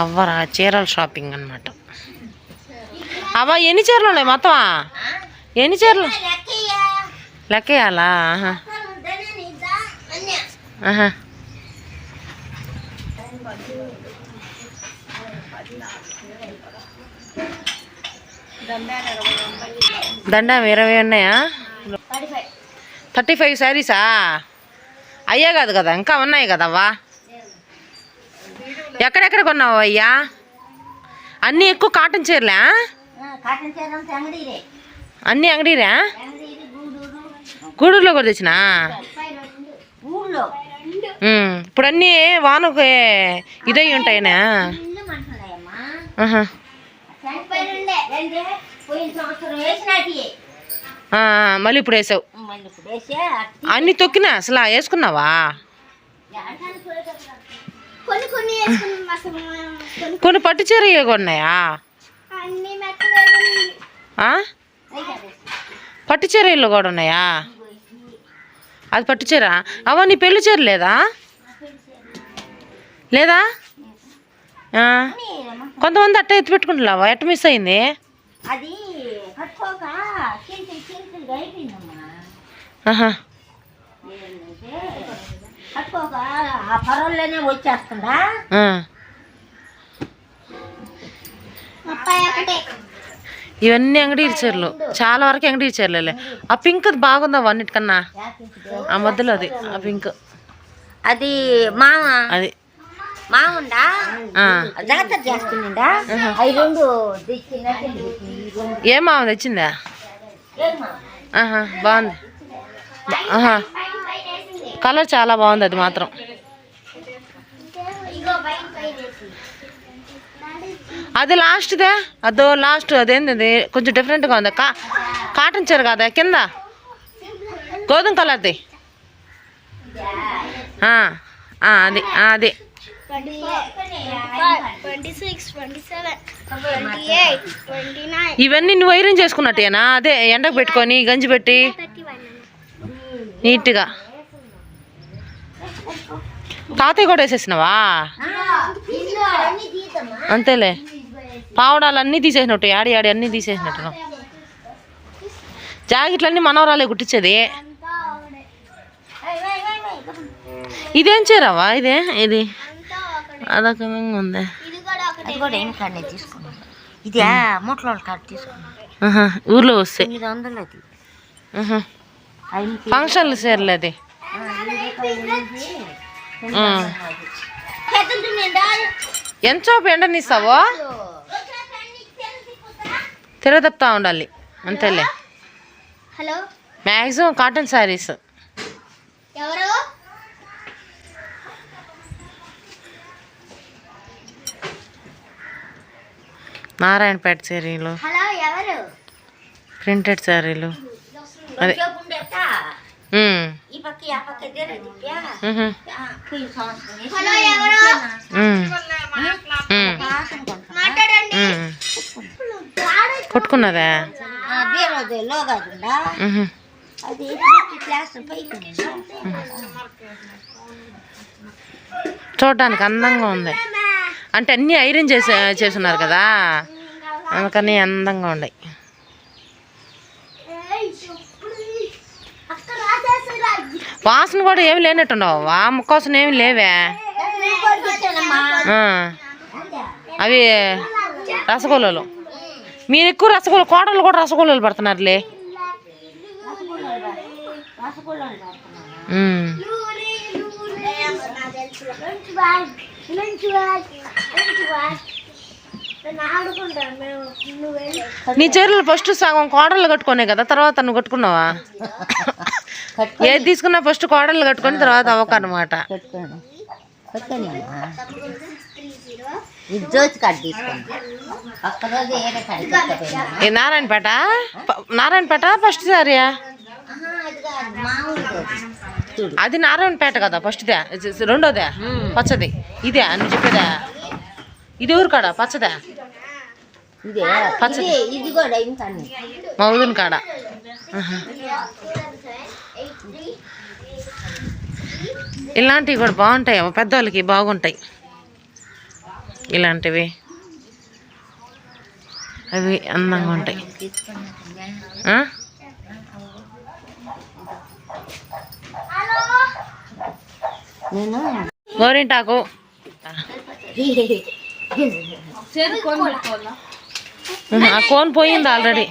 అవ్వరా చీరల షాపింగ్ అనమాట అవ్వ ఎన్ని చీరలు ఉన్నాయి మొత్తం ఎన్ని చీరలు? లెక్కేయాలా. దండం ఇరవై ఉన్నాయా? థర్టీ ఫైవ్ శారీసా? అయ్యే కాదు కదా ఇంకా ఉన్నాయి కదవ్వా ఎక్కడెక్కడ కొన్నావు అయ్యా? అన్నీ ఎక్కువ కాటన్ చీరలే అన్నీ అంగడీరా అంగడిరి గూడూరు. గూడూరులో కూడా తెచ్చినా? ఇప్పుడు అన్నీ వానకు ఇదై ఉంటాయినా? మళ్ళీ ఇప్పుడు వేసావు. అన్నీ తొక్కినా? అసలు వేసుకున్నావా? కొన్ని పట్టు చీర కొన్నాయా ఆ? పట్టు చీర ఇల్లు కూడా ఉన్నాయా? అది పట్టు చీర? అవ్వ నీ పెళ్ళి చీర లేదా? లేదా. కొంతమంది అట్ట ఎత్తి పెట్టుకుంటున్నావా? ఎట్ట మిస్ అయింది? ఆహా. ఆ. పరోల్లోనే వచ్చేస్తుందా ఇవన్నీ అంగడి చీరలు చాలా వరకు అంగడి చీరలే ఆ పింక్ బాగుందా అన్నిటికన్నా? ఆ మధ్యలో అది ఆ పింక్. అది మామ. అది. మాముండా చేస్తుందా అవి రెండు ఏ మామ తెచ్చిందా? ఏం మామ? ఆహా బాగుంది. ఆహా. కలర్ చాలా బాగుంది అది మాత్రం. అది లాస్ట్దే? అదో లాస్ట్ అదేంది? అది కొంచెం డిఫరెంట్గా ఉంది. కా కాటన్ చీర కాదా? కింద? గోధుమ కలర్ది. అది అది. ఇవన్నీ నువ్వు ఐరన్ చేసుకున్నట్టేనా? అదే ఎండకు పెట్టుకొని గంజి పెట్టి. నీట్గా. తాతయ్య కూడా వేసేసినావా? అంతేలే పావడాలు అన్నీ తీసేసినట్టు యాడి యాడి అన్నీ తీసేసినట్టు జాకెట్లన్నీ మనవరాలే కుట్టించేది. ఇదేం చీరవా ఇదే? ఇది? అదొక ఉంది. ఇది మూట్ల కార్డు ఊర్లో వస్తే. తొమ్మిది వందలు అది. ఆహా. ఐదు ఫంక్షన్లు చీరలు అది ఆ. ఎంత చోపు ఎండనిస్తావో తిరగదప్తా ఉండాలి. అంతేలే. హలో? Maximum cotton saris. ఎవరు? నారాయణపేట శారీలు. ప్రింటెడ్ శారీలు. అదే. ఈ పక్క ఆ పక్క ఇద్దరు హలో ఎవరు మాట్లాడండి. కొట్టుకున్నదా బీరోది లోగాదుందా ఉహు, అది క్లాస్ పైకి చూడడానికి అందంగా ఉంది అంటే అన్నీ ఐరన్ చేసి చేసున్నారు కదా అందుకని అందంగా ఉన్నాయి అక్కడ రాసేసిరా వాసన కూడా ఏమి లేనట్టున్నావు. వామ కోసం ఏమి లేవే. అవి రసగుల్లలు. మీరు ఎక్కువ రసగుల్ల కోడలు కూడా రసగుల్లలు పడుతున్నారులే. నీ చీరలు ఫస్ట్ సగం కోడలు కట్టుకునే కదా తర్వాత నువ్వు కట్టుకున్నావా? ఏది తీసుకున్నా ఫస్ట్ కోడలు కట్టుకొని తర్వాత అవ్వక అనమాట నారాయణపేట నారాయణపేట ఫస్ట్ సారియా? అది నారాయణపేట కదా ఫస్ట్దే. రెండోదే పచ్చది. ఇదే అని చెప్పేదా. ఇది ఊరు కాడ పచ్చదా? ఇంకా మా ఊరిని కాడ. ఇలాంటివి కూడా బాగుంటాయి పెద్దవాళ్ళకి బాగుంటాయి. ఇలాంటివి. అవి అందంగా ఉంటాయి. గోరింటాకు. ఆ కోన్ పోయింది ఆల్రెడీ.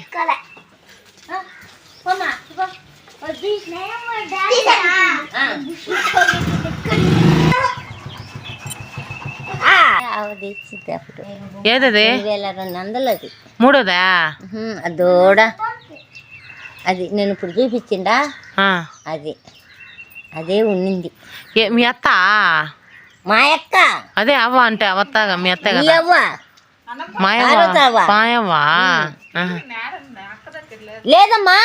తెచ్చింది అప్పుడు ఏదది వేల రెండు వందలు అది మూడోదా దూడ అది నేను ఇప్పుడు చూపించిండా. అది. అదే ఉండింది ఏ మీ అత్త? మా అక్క అదే అవ్వ అంటే అవత్తాగా మీ అత్తే మీ కదా? మాయవ్వ? మాయవ్వా. లేదమ్మా.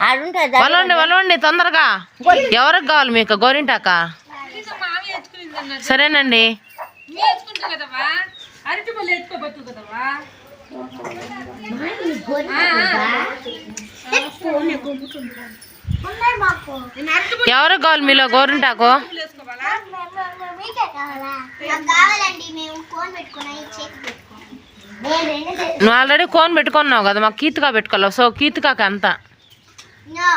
ఆడుంటుంది వలవండి వలవండి తొందరగా. ఎవరికి కావాలి మీకు? గోరింటాక? సరేనండి. ఎవరికి కావాలి మీలో గోరింటాకు? నువ్వు ఆల్రెడీ కోన్ పెట్టుకున్నావు కదా మాకు కీతుకా పెట్టుకోలేవు సో కీతుకాక అంత. నో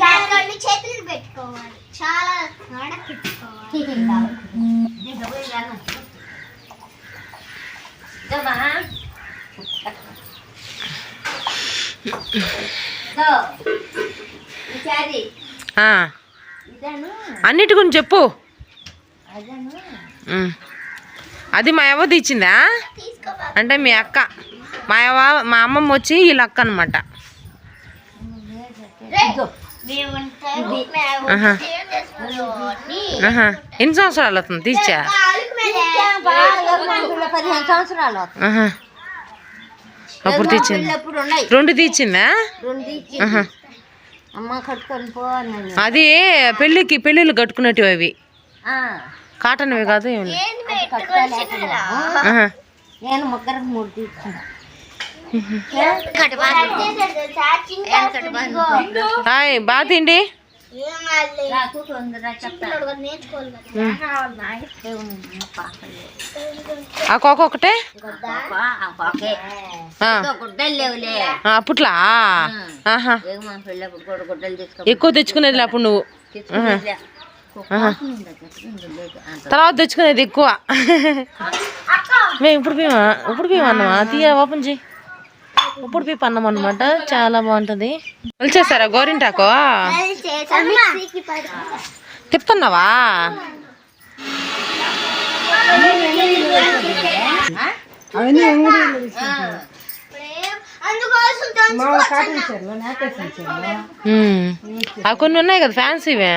దానికండి చేతులకు పెట్టుకోవాలి. చాలా కాడ పెట్టుకోవాలి ఈసారి ఆ. ఇదను. అన్నిటి గురించి చెప్పు. అది మా అవ్వ తెచ్చిందా అంటే మీ అక్క. మా అవ్వ మా అమ్మమ్మ వచ్చి వీళ్ళ అక్క అనమాట మేము మేము ఆహా. ఏం చేసుకోవాలి ఆహా. ఎన్ని సంవత్సరాలు అవుతుంది? తీర్చా? పదిహేను సంవత్సరాలు. అప్పుడు రెండు తీర్చిందా? రెండు అన్నాను అది పెళ్ళికి పెళ్ళిళ్ళు కట్టుకునేటివి అవి. కాటన్వి కాదు. నేను ముగ్గురికి మూడు తీసుకున్నా హాయ్ బాగా తిండి? ఆ, అప్పట్లా ఎక్కువ తెచ్చుకునేది అప్పుడు నువ్వు. తర్వాత తెచ్చుకునేది ఎక్కువ. మేము ఇప్పుడు పీమా ఇప్పుడు పీమా అన్నమా? తీయ ఓపెన్ చేయి. ఇప్పుడు పీప అన్నం అనమాట చాలా బాగుంటుంది. వచ్చేసారా గోరింటాకు? తిప్పుతున్నావా? కొన్ని ఉన్నాయి కదా ఫ్యాన్సీవే.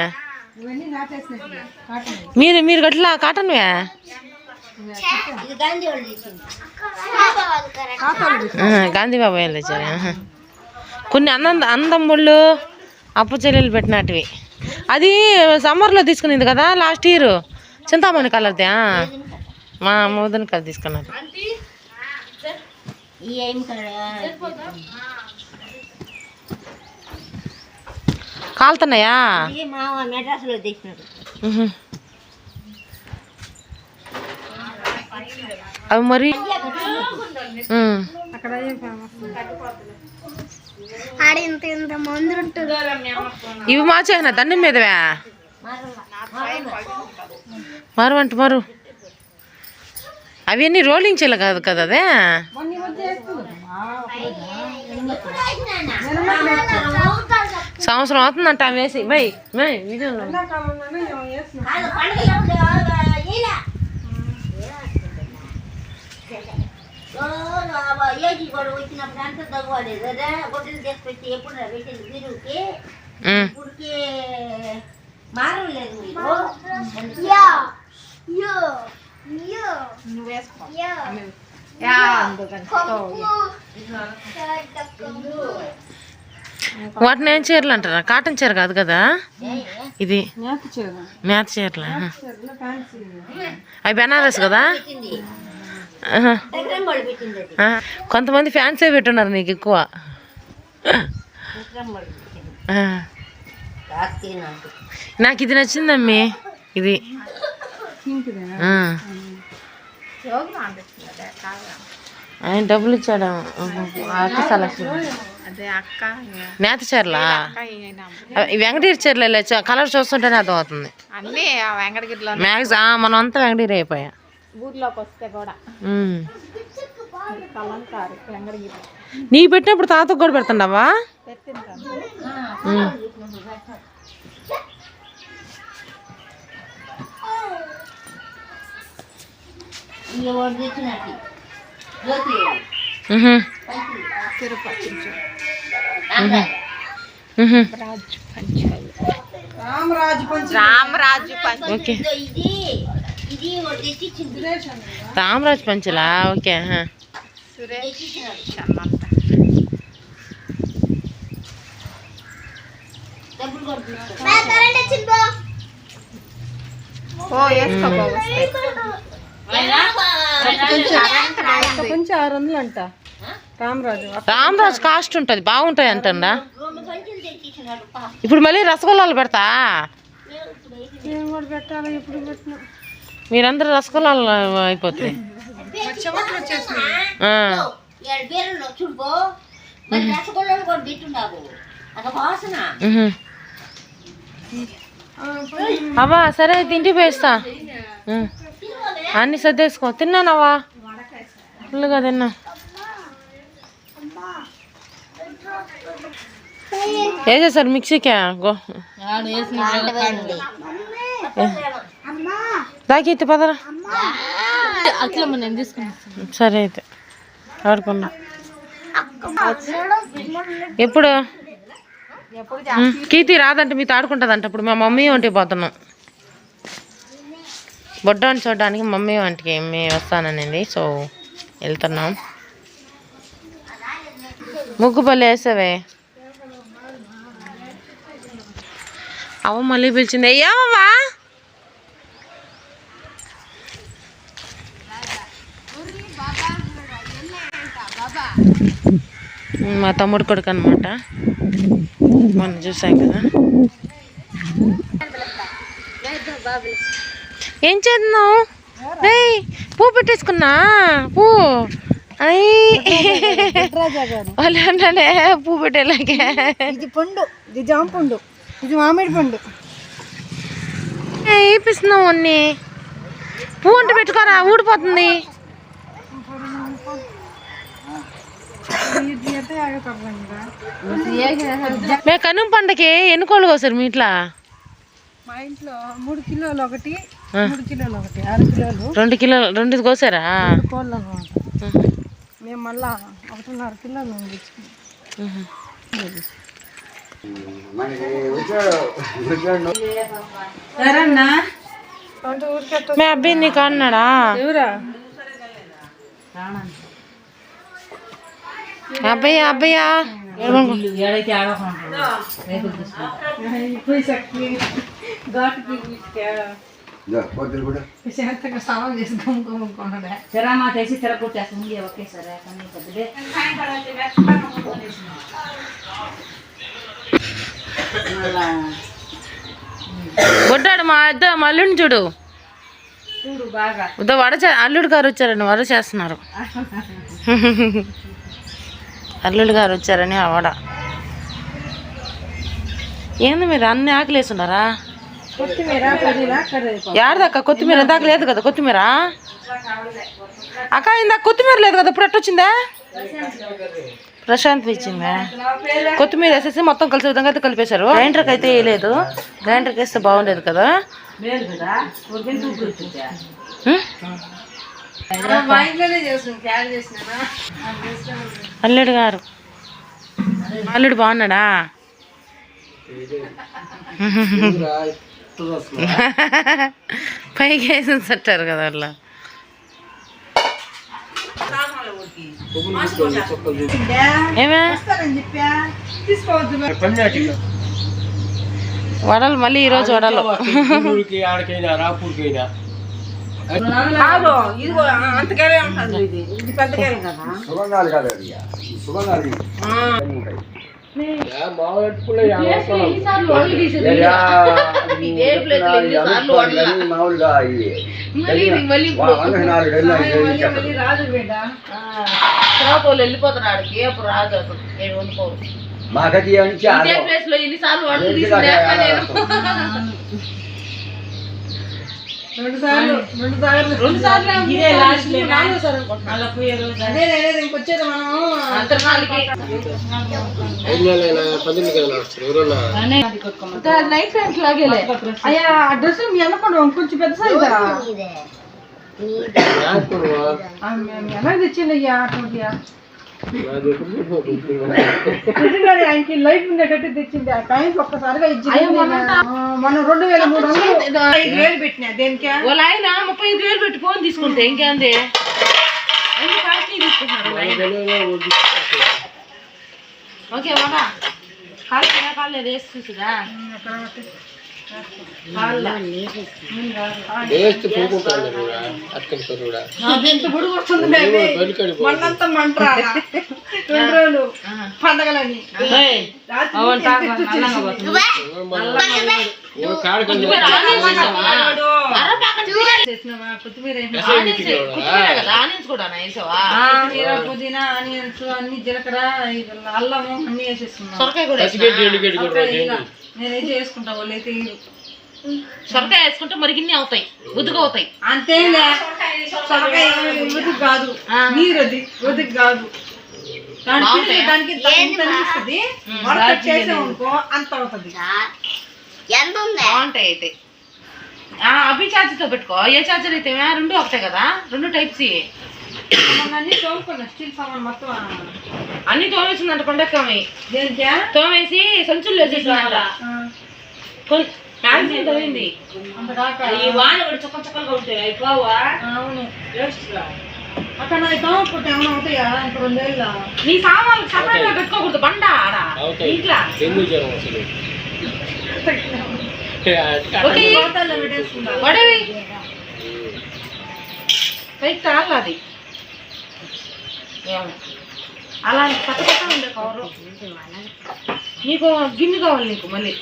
మీరు మీరు గట్లా కాటన్వే? గాంధీ బాబా తెచ్చారు ఆహా. కొన్ని అన్నం అందమ్ముళ్ళు అప్పు చెల్లెలు పెట్టినటివి అది సమ్మర్లో తీసుకునింది కదా లాస్ట్ ఇయర్. చింతామణి కలర్ది. మా మోదన్ కలర్ కదా కాలుతున్నాయా? మెడ్రాస్లో అవి మరి ఇవి మార్చేసిన దండం మీదవే? మరు అంట మరు. అవన్నీ రోలింగ్ చెల్ల కాదు కదా అదే? సంవత్సరం అవుతుందంట ఆమె వేసి. బై బై ఏజీ కూడా వచ్చినప్పుడు అంతా తగ్గలేదు కదా గుడ్డలు ఎప్పుడు పెట్టింది. ఇప్పటికి మారలేదు వాటిని ఏం చీరలు అంటారా కాటన్ చీర కాదు కదా ఇది మేత చీరలు. అవి బెనారస్ కదా కొంతమంది ఫ్యాన్సే పెట్టున్నారు నీకు ఎక్కువ. నాకు. ఇది నచ్చిందమ్మి ఇది. ఆయన డబ్బులు ఇచ్చాడు? సెలక్షన్ నేత చీరలా? వెంకటగిరి చీరలే కలర్ చూస్తుంటేనే అర్థం అవుతుంది. అన్నీ ఆ వెంకటగిరిలో మ్యాక్స్ మనం అంతా వెంకటగిరి అయిపోయా. ఊర్లోకి వస్తే కూడా. కలంకారు వెంకటగిరి నీ పెట్టినప్పుడు తాతకు కూడా పెడుతున్నావా. తిరుపతి. రామరాజు ఓకే. రామరాజు పంచలా? ఓకే కొంచెం ఆరు వందలు అంట రామరాజు రామరాజు కాస్ట్ ఉంటుంది బాగుంటాయి అంటండా పా. ఇప్పుడు మళ్ళీ రసగుల్లాలు పెడతా? ఏం కూడా పెట్టాలి ఎప్పుడు పెట్టినా. మీరందరూ రసగుల్లాలు అయిపోతుంది. అవ్వా సరే అయితే ఇంటికి పోయిస్తా ఉం. అన్ని సర్దేసుకో. తిన్నానవ్వా? ఫుల్గా తిన్నా. వేసేసారు మిక్సీకే? గో. దాకి పదరా. సరే అయితే. ఆడుకున్నా. ఎప్పుడు? కీర్తి రాదంటే మీతో ఆడుకుంటుందంట ఇప్పుడు. మా మమ్మీ వంటి పోతున్నాం. బొడ్డాన్ని చూడడానికి మమ్మీ వంటికి మేము వస్తాననేది. సో వెళ్తున్నాం. ముగ్గు పళ్ళు వేసావే? అవ్వ మళ్ళీ పిలిచింది అయ్యావమ్మా మా తమ్ముడు కొడుకు అనమాట మొన్న చూసాం కదా. ఏం చేస్తున్నావు? రేయ్ పువ్వు పెట్టేసుకున్నా పువ్వు అయ్యి వాళ్ళు పువ్వు పెట్టేలాగే. ఇది పండు ఇది జామ పండు ఇది మామిడి పండు. వేపిస్తున్నావు అన్ని? పువ్వు అంటే పెట్టుకోరా ఊడిపోతుంది ఇది అయితే ఆగపడదా మే కనుమ పండకి ఎన్ని కోళ్ళు కోసారు మీ ఇంట్లో? మా ఇంట్లో మూడు కిలోలు ఒకటి. మూడు కిలోలు ఒకటి ఆరు కిలోలు. రెండు కిలోలు రెండు కోసారా? కోళ్ళు అనమాట మేము మళ్ళా ఒకటిన్నర కిలోలు తెచ్చుకున్నాం. మే అబ్బాయి నీకు అన్నాడా? ఎవరా? అబ్బాయి అబ్బాయా పోయి సక్కి ఘాటుకి వీటికి శాంతంగా స్నానం చేసి గమ్ముకోమనుకున్నాడా బొడ్డాడు మా ఇద్దరు మా అల్లుడిని చూడు. చూడు బాగా. వడ చే అల్లుడు గారు వచ్చారండి వడ చేస్తున్నారు. అల్లుడు గారు వచ్చారని ఆ వడ ఏంది మీరు అన్ని ఆకలేసి ఉన్నారా కొత్తిమీర ఇందాక లేదు కదా కొత్తిమీర? అక్క ఇందాక కొత్తిమీర లేదు కదా ఇప్పుడు ఎట్టొచ్చిందా? ప్రశాంత్ ఇచ్చిందా? కొత్తిమీర వేసేసి మొత్తం కలిసే విధంగా అయితే కలిపేశారు. గ్రైండర్కి అయితే వేయలేదు. గ్రైండర్కి వేస్తే బాగుండేది కదా. అల్లుడు గారు అల్లుడు బాగున్నాడా పైకి వేసి సట్టారు కదా తీసుకోవద్దు వడలు మళ్ళీ ఈరోజు వడలు ఊరికి ఆడకైనా రాపూర్కైనా కాదు ఇది కూడా అంతకారే ఉంటుంది ఇది. ఇది పెద్ద కారం కదా. సుగంధాలు కాదు అది. సుగంధాలు? మామూలుగా ఇవి. రాదు బిడ్డ. వెళ్ళిపోతారు ఆడికి. అప్పుడు రాదు అసలు వండుకోరు మాకది ఇదే. ప్లేస్లో ఎన్నిసార్లు తీసిందే కదా నేను రెండు సార్లు రెండు సార్లు. రెండు సార్లు ఇదే లాస్ట్ నాలుగో సార్ అనుకుంటున్నా అదే అనేది ఇంకొచ్చేది మనం. అంతర్నాలకి పద్దెనిమిది కదా నడుస్తారు ఎవరన్నా నైట్ ప్యాంట్ లాగేలే. అయ్యా ఆ డ్రెస్ మీ అన్నపడు కొంచెం పెద్ద సైజా ఎలా తెచ్చింది అయ్యా అటువంటియా నిజంగానే ఆయనకి లైఫ్ ఉండేటట్టు తెచ్చింది. ఆ టైం ఒక్కసారిగా ఇచ్చింది మనం రెండు వేల మూడు వందలు ఐదు వేలు పెట్టినా. దేనికే? వాళ్ళ ఆయన ముప్పై ఐదు వేలు పెట్టి ఫోన్ తీసుకుంటే ఇంకేంది. ఓకే కాళ్ళు కాళ్ళు వేసి చూసుదా పోకుంటాను అక్కడి కూడా మొన్నంతా రోజులు పండగలని. పుదీనా ఆనియన్స్ అన్ని జీలకర్ర ఇది అల్లము అన్ని వేసేస్తున్నాం సొరకాయ కూడా నేనైతే వేసుకుంటా వాళ్ళు అయితే వేయరు. సొరకాయ వేసుకుంటే మరిగిన్ని అవుతాయి బుద్దుగా అవుతాయి. అంతేలే. సొరకాయ ఉదికి కాదు. నీరు అది కాదు. దానికి చేసామనుకో అంత అవుతుంది. ఎంత ఉంది? బాగుంటాయి అయితే. ఆ, అభి పెట్టుకో. ఏ ఛార్జర్ అయితే? రెండు ఒకటే కదా? రెండు టైప్స్ అన్ని తోముకున్నా స్టీల్ సామాన్ మొత్తం అన్ని తోమేసిందంట పండక్కమి దేనికే తోమేసి సంచుల్లో వేసేసిందంట. మ్యాగ్జిన్ తోమింది. అంత కాక ఈ వాన కూడా చుక్క చుక్కలుగా ఉంటాయి. అయిపోవా అవును. అక్కడ నాకు తోముకుంటే ఏమైనా అవుతాయా? రెండేళ్ళ. నీ సామాన్లు సపరేట్గా పెట్టుకోకూడదు బండ ఆడ. ఇంట్లో. పైకి తాగల. అది. అలా పక్క పక్క ఉండే కవరు నీకు గిన్నె కావాలి నీకు మళ్ళీ.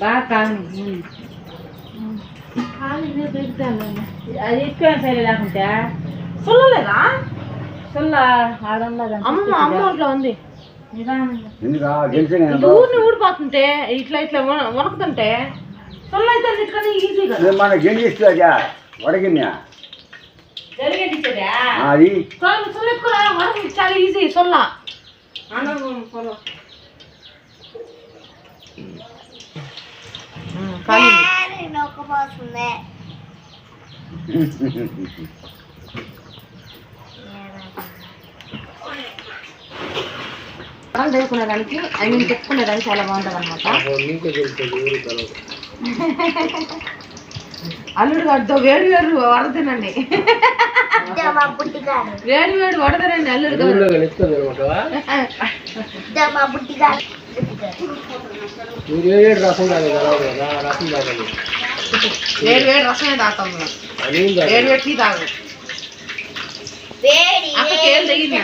బాగా కావాలి అది ఎక్కువ సరే లేకుంటే చూడలేదా సుల్ల ఆడన్నది అమ్మ అమ్మ ఒంట్లో ఉంది. ఊరిని ఊడిపోతుంటే ఇట్లా ఇట్లా వణ- వణుకుతుంటే సొల్ల అయితే అన్నిటికన్నా ఈజీ కదా. మన వడగిన్యా జరిగేటిచ్చేదా అది? సొల్ల చాలా ఈజీ సొల్ల. నొక్కపోతుంది. వాళ్ళు చదువుకునేదానికి ఐ మీన్ పెట్టుకునేదానికి చాలా బాగుంటుంది అనమాట అల్లుడు గడ్డ వేడి వేడి వడదనండి వేడి వేడి వడదనండి అల్లుడు గారు. ఏడు రసం వేడి వేడి రసమే తాగుతాం వేడి వేడి టీ తాగు. వేడి అక్కకి ఏం తెగింది?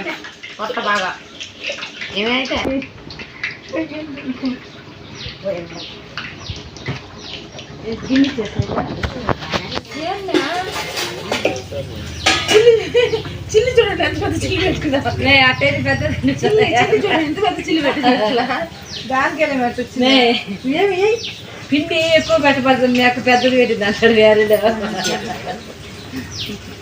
కొత్త బాగా. ఏమైతే చిల్లి చూడండి ఎంత పెద్ద చిల్లి పెట్టుకున్నా అట్టేది పెద్ద చిల్లి చూడండి ఎంత పెద్ద చిల్లి పెట్టుకున్నా దానికి వెళ్ళి పెట్టొచ్చింది ఏమి పిండి ఎక్కువ పెట్టబడుతుంది నాకు పెద్దది పెట్టింది అంటాడు వేరే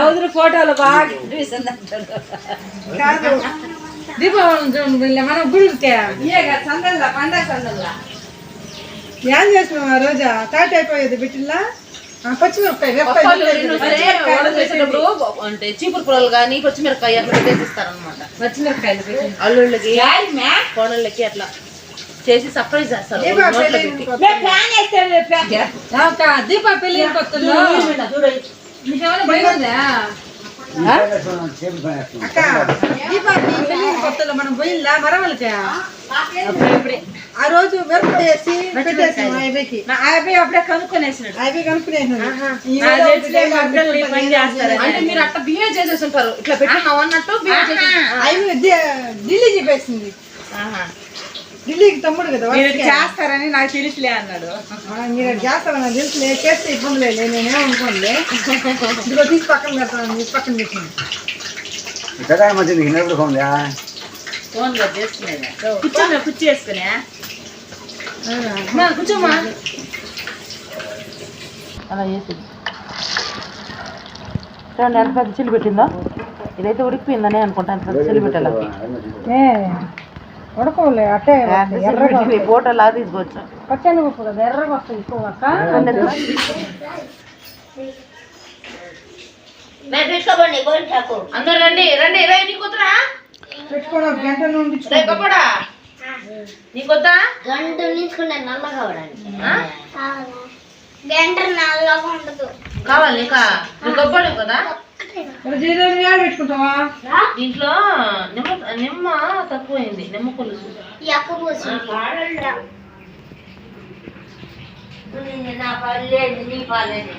వదిన ఫోటోలు బాగా దీపావళి చూడండి వీళ్ళ మనం గుడికే సందల్లా పండగ సందల్లా. ఏం చేసినావు ఆ రోజా? తాటి అయిపోయేది బిడ్డలా? పచ్చిమిరపకాయ పప్పాలు వెప్పాయి వడ చేసేటప్పుడు అంటే చీపురు పొలాలు కానీ పచ్చిమిరపకాయ అట్లా పెట్టేసిస్తారనమాట పచ్చిమిరపకాయలు పెట్టి అల్లుళ్ళకి కోడళ్ళకి అట్లా. చేసి సర్ప్రైజ్ చేస్తారు. పెట్టి. దీపా పెళ్ళి కొత్తలో మనం పోయిందా? మరవలకే? ఆ రోజు మిరప వేసి పెట్టేసాం నా అబ్బాయి అప్పుడే కనుక్కొనేసినాడు. ఆ అబ్బాయి కనుక్కునేసినాడు. అంటే మీరు అట్లా బిహేవ్ చేసేసి ఉంటారు. ఇట్లా పెట్టుకున్నావు అన్నట్టు బిహేవ్ చేసి అవి ఢిల్లీ చెప్పేసింది. ఢిల్లీకి తమ్ముడు కదా మీరు. చేస్తారని నాకు తెలుసులే అన్నాడు. మీరు చేస్తారని నాకు తెలుసులే చేస్తే ఇబ్బంది లేదు నేనేమనుకోనులే ఇదిగో తీసి పక్కన పెడతాను తీసి పక్కన పెట్టింది. పెద్ద మధ్య నీకు నిలబడి పోందా ఫోన్లో చేసుకునేది కూర్చొని కుర్చీ వేసుకునే. మా, కూర్చోమ్మా. అలా చేసి చూడండి ఎంత పెద్ద చిల్లు పెట్టిందో? ఇదైతే ఉడికిపోయిందని అనుకుంటా ఎంత పెద్ద చిల్లు పెట్టాలి ఏ ఉడకవులే అట్టే ఎర్రగా ఫోటో లాగా తీసుకోవచ్చు పచ్చని ఉప్పు కదా ఎర్రగా వస్తుంది ఎక్కువ అందరు రండి రే ఒక గంట నుండి రే గొప్పడా నీకొద్దా గంట నించుకుంటే నల్లగా అవడానికి గంట నల్లగా ఉండదు. కావాలి నీకా? కదా? దీంట్లో నిమ్మ నిమ్మ తక్కువైంది నిమ్మ పులుసు. నా పర్లేదు నీ పర్లేదు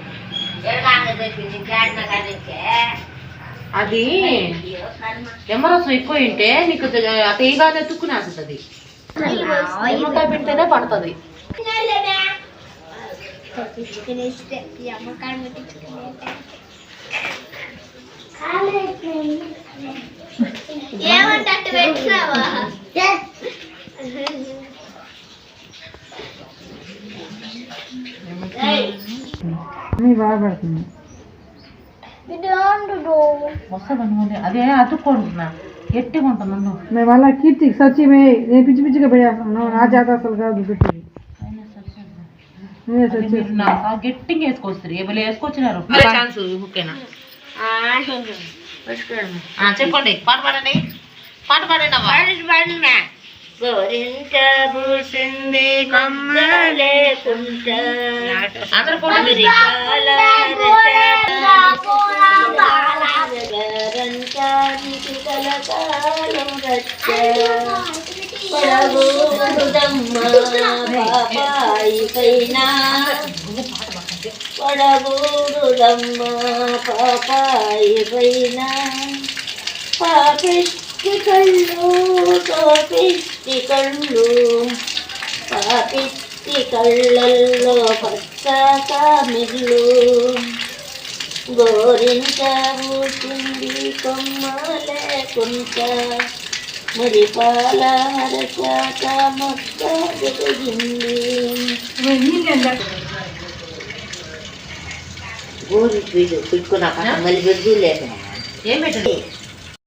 అది. నిమ్మరసం ఎక్కువ ఉంటే నీకు తీగానే తుక్కునే వస్తుంది నిమ్మకాయ పెడితేనే పడుతుంది. ఈ అమ్మకాన్ని పట్టించుకునేస్తే ఏమంటే పెట్టినావా వస్తుంది అదే అతుక్కుంటున్నా గట్టిగా ఉంటుంది అన్నం. మేము అలా కీర్తి సచ్చి మే నేను పిచ్చి పిచ్చిగా పోయాను నా చేత అసలు కాదు పెట్టేది గట్టిగా వేసుకొస్తారు. ఎవరు వేసుకొచ్చినారు. ఛాన్స్ ఓకేనా చెప్పండి. పాట పాడండి. పాట పాడండి అమ్మా గోరింట పూసింది కొమ్మ లేకుంట అందరూ పైన. పడగూడదమ్మ పాపాయి పైన పాపిష్టి కళ్ళు పాపిష్టి కళ్ళు. పాపిష్టి కళ్ళల్లో పచ్చ కామిళ్ళు గోరింట ఊసింది కొమ్మ లేకుంట మురిపాల హరచాక మొక్క దిగింది గోరి పీడు పిట్టుకున్నా మళ్ళీ వెజ్జు లేక ఏం పెట్టండి